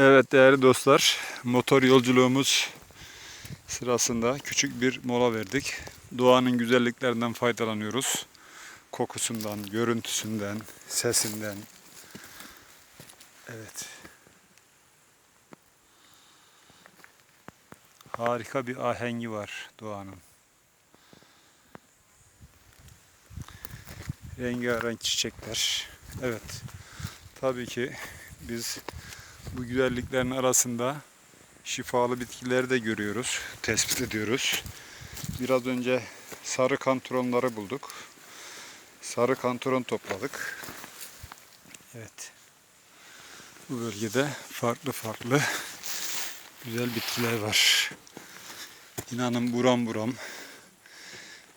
Evet değerli dostlar, motor yolculuğumuz sırasında küçük bir mola verdik. Doğanın güzelliklerinden faydalanıyoruz. Kokusundan, görüntüsünden, sesinden. Evet. Harika bir ahengi var doğanın. Rengarenk çiçekler. Evet. Tabii ki biz bu güzelliklerin arasında şifalı bitkileri de görüyoruz, tespit ediyoruz. Biraz önce sarı kantronları bulduk. Sarı kantron topladık. Evet. Bu bölgede farklı farklı güzel bitkiler var. İnanın buram buram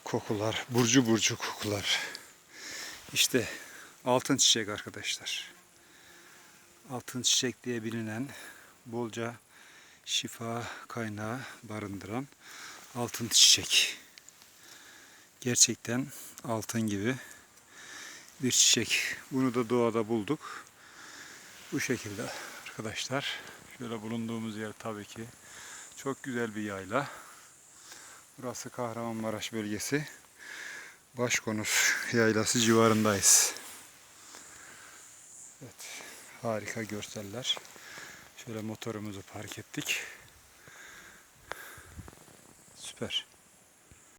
kokular, burcu burcu kokular. İşte altın çiçek arkadaşlar altın çiçek diye bilinen bolca şifa kaynağı barındıran altın çiçek. Gerçekten altın gibi bir çiçek. Bunu da doğada bulduk. Bu şekilde arkadaşlar. Şöyle bulunduğumuz yer tabii ki çok güzel bir yayla. Burası Kahramanmaraş bölgesi. Başkonus yaylası civarındayız. Evet. Harika görseller. Şöyle motorumuzu park ettik. Süper.